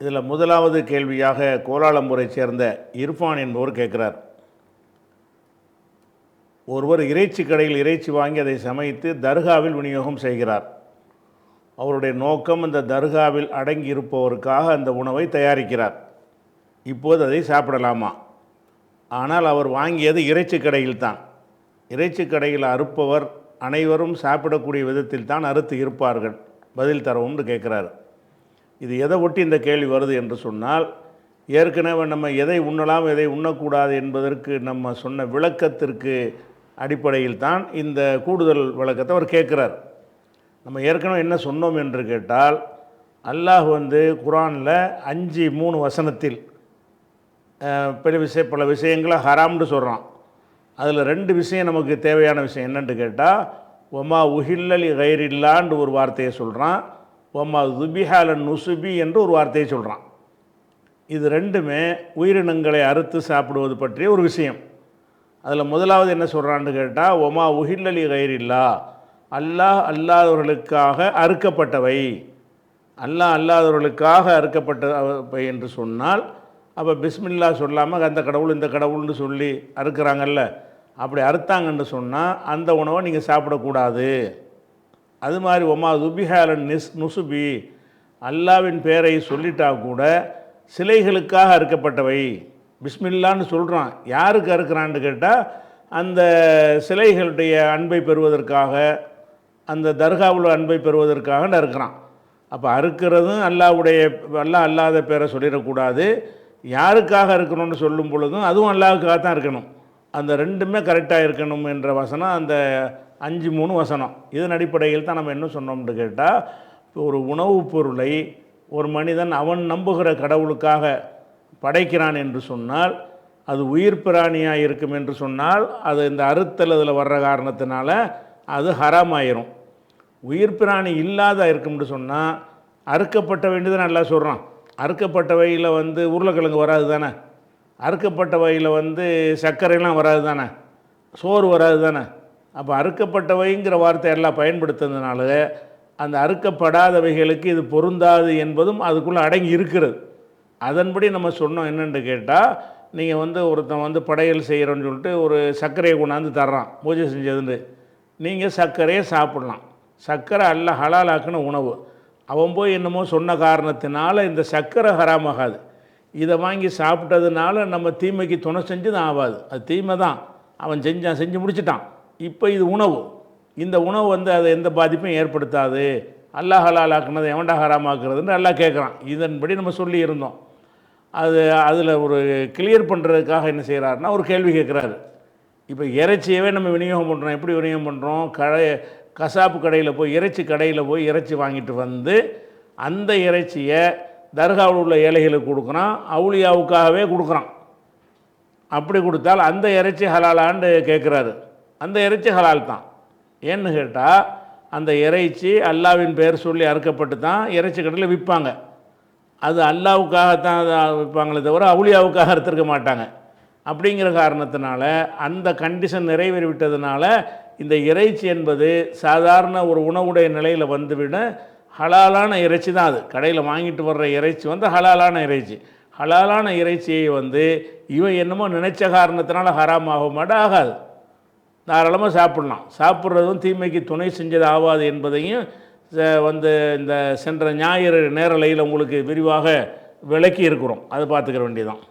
இதில் முதலாவது கேள்வியாக கோலாலம்பூரை சேர்ந்த இர்ஃபான் என்பவர் கேட்குறார். ஒருவர் இறைச்சி கடையில் இறைச்சி வாங்கி அதை சமைத்து தர்காவில் விநியோகம் செய்கிறார். அவருடைய நோக்கம் அந்த தர்காவில் அடங்கி இருப்பவருக்காக அந்த உணவை தயாரிக்கிறார். இப்போது அதை சாப்பிடலாமா? ஆனால் அவர் வாங்கியது இறைச்சி கடையில் தான் இறைச்சி கடையில் அறுப்பவர் அனைவரும் சாப்பிடக்கூடிய விதத்தில் தான் அறுத்து இருப்பார்கள். பதில் தரவும்னு கேட்குறாரு. இது எதை ஒட்டி இந்த கேள்வி வருது என்று சொன்னால் ஏற்கனவே நம்ம எதை உண்ணலாம் எதை உண்ணக்கூடாது என்பதற்கு நம்ம சொன்ன விளக்கத்திற்கு அடிப்படையில் தான் இந்த கூடுதல் விளக்கத்தை அவர் கேட்குறார். நம்ம ஏற்கனவே என்ன சொன்னோம் என்று கேட்டால் அல்லாஹ் வந்து குரானில் அஞ்சு மூணு வசனத்தில் பல விஷய பல விஷயங்களை ஹராம்னு சொல்கிறான் அதில் ரெண்டு விஷயம் நமக்கு தேவையான விஷயம் என்னன்னு கேட்டால் ஒமா உஹில்லலி கயிறில்லான்னு ஒரு வார்த்தையை சொல்கிறான் ஒமா துபிஹாலன் நுசுபி என்று ஒரு வார்த்தையை சொல்கிறான் இது ரெண்டுமே உயிரினங்களை அறுத்து சாப்பிடுவது பற்றிய ஒரு விஷயம். அதில் முதலாவது என்ன சொல்கிறான்னு கேட்டால் ஒமா உஹில்லலி கயிறில்லா அல்லாஹ் அல்லாதவர்களுக்காக அறுக்கப்பட்டவை. அல்லாஹ் அல்லாதவர்களுக்காக அறுக்கப்பட்டவை என்று சொன்னால் அப்போ பிஸ்மில்லா சொல்லாமல் அந்த கடவுள் இந்த கடவுள்னு சொல்லி அறுக்கிறாங்கல்ல அப்படி அறுத்தாங்கன்னு சொன்னால் அந்த உணவை நீங்கள் சாப்பிடக்கூடாது. அது மாதிரி ஒமா துபிஹாலன் நிஸ் நுசுபி அல்லாவின் பேரை சொல்லிட்டா கூட சிலைகளுக்காக அறுக்கப்பட்டவை. பிஸ்மில்லான்னு சொல்கிறான் யாருக்கு அறுக்கிறான்னு கேட்டால் அந்த சிலைகளுடைய அன்பை பெறுவதற்காக அந்த தர்காவில் அன்பை பெறுவதற்காக அறுக்கிறான். அப்போ அறுக்கிறதும் அல்லாவுடைய அல்லா அல்லாத பேரை சொல்லிடக்கூடாது. யாருக்காக இருக்கணும்னு சொல்லும் பொழுதும் அதுவும் அல்லாவுக்காக தான் இருக்கணும் அந்த ரெண்டுமே கரெக்டாக இருக்கணும் என்ற வசனம் அந்த அஞ்சு மூணு வசனம். இதன் அடிப்படையில் தான் நம்ம என்ன சொன்னோம்னு கேட்டால் இப்போ ஒரு உணவுப் பொருளை ஒரு மனிதன் அவன் நம்புகிற கடவுளுக்காக படைக்கிறான் என்று சொன்னால் அது உயிர் பிராணியாக இருக்கும் என்று சொன்னால் அது இந்த அறுத்தல் அதில் வர்ற காரணத்தினால அது ஹராமாயிரும். உயிர் பிராணி இல்லாத இருக்கும்னு சொன்னால் அறுக்கப்பட்ட வேண்டியது நல்லா சொல்கிறான் அறுக்கப்பட்ட வகையில் வந்து உருளைக்கிழங்கு வராது தானே? அறுக்கப்பட்ட வகையில் வந்து சர்க்கரைலாம் வராது தானே? சோறு வராது தானே? அப்போ அறுக்கப்பட்டவைங்கிற வார்த்தை எல்லாம் பயன்படுத்துறதுனால அந்த அறுக்கப்படாதவைகளுக்கு இது பொருந்தாது என்பதும் அதுக்குள்ளே அடங்கி இருக்கிறது. அதன்படி நம்ம சொன்னோம் என்னென்னு கேட்டால் நீங்கள் வந்து ஒருத்தன் வந்து படையல் செய்கிறோன்னு சொல்லிட்டு ஒரு சர்க்கரையை கொண்டாந்து தர்றான் பூஜை செஞ்சதுன்னு நீங்கள் சர்க்கரையை சாப்பிட்லாம். சர்க்கரை அல்ல ஹலாலாக்குன உணவு. அவன் போய் என்னமோ சொன்ன காரணத்தினால இந்த சர்க்கரை ஹராமாகாது. இதை வாங்கி சாப்பிட்டதுனால நம்ம தீமைக்கு துணை செஞ்சு தான் ஆகாது அது தீமை தான் அவன் செஞ்சான் செஞ்சு முடிச்சிட்டான். இப்போ இது உணவு. இந்த உணவு வந்து அதை எந்த பாதிப்பும் ஏற்படுத்தாது. அல்லாஹ் ஆக்குனது எவன்டா ஹராமாக்குறதுன்னு நல்லா கேட்குறான். இதன்படி நம்ம சொல்லி இருந்தோம் அது அதில் ஒரு கிளியர் பண்ணுறதுக்காக என்ன செய்கிறாருன்னா ஒரு கேள்வி கேட்குறாரு. இப்போ இறைச்சியவே நம்ம விநியோகம் பண்ணுறோம் எப்படி விநியோகம் பண்ணுறோம் கடை கசாப்பு கடையில் போய் இறைச்சி கடையில் போய் இறைச்சி வாங்கிட்டு வந்து அந்த இறைச்சியை தர்காவில் உள்ள ஏழைகளுக்கு கொடுக்குறான். அவுளியாவுக்காகவே கொடுக்குறான். அப்படி கொடுத்தால் அந்த இறைச்சி ஹலாலான்னு கேட்குறாரு. அந்த இறைச்சி ஹலால் தான். ஏன்னு கேட்டால் அந்த இறைச்சி அல்லாவின் பெயர் சொல்லி அறுக்கப்பட்டு தான் இறைச்சி கடையில் விற்பாங்க அது அல்லாவுக்காகத்தான் அதை விற்பாங்களே தவிர அவுளியாவுக்காக அறுத்திருக்க மாட்டாங்க. அப்படிங்கிற காரணத்தினால அந்த கண்டிஷன் நிறைவேறி விட்டதுனால இந்த இறைச்சி என்பது சாதாரண ஒரு உணவுடைய நிலையில் வந்துவிட ஹலாலான இறைச்சி தான் அது. கடையில் வாங்கிட்டு வர்ற இறைச்சி வந்து ஹலாலான இறைச்சி. ஹலாலான இறைச்சியை வந்து இவன் என்னமோ நினைச்ச காரணத்தினால ஹராம் ஆக ஆகாது. தாராளமாக சாப்பிட்லாம். சாப்பிட்றதும் தீமைக்கு துணை செஞ்சது ஆகாது என்பதையும் வந்து இந்த சென்ற ஞாயிறு நேரலையில் உங்களுக்கு விரிவாக விளக்கி இருக்கிறோம். அதை பார்த்துக்கிற வேண்டியதான்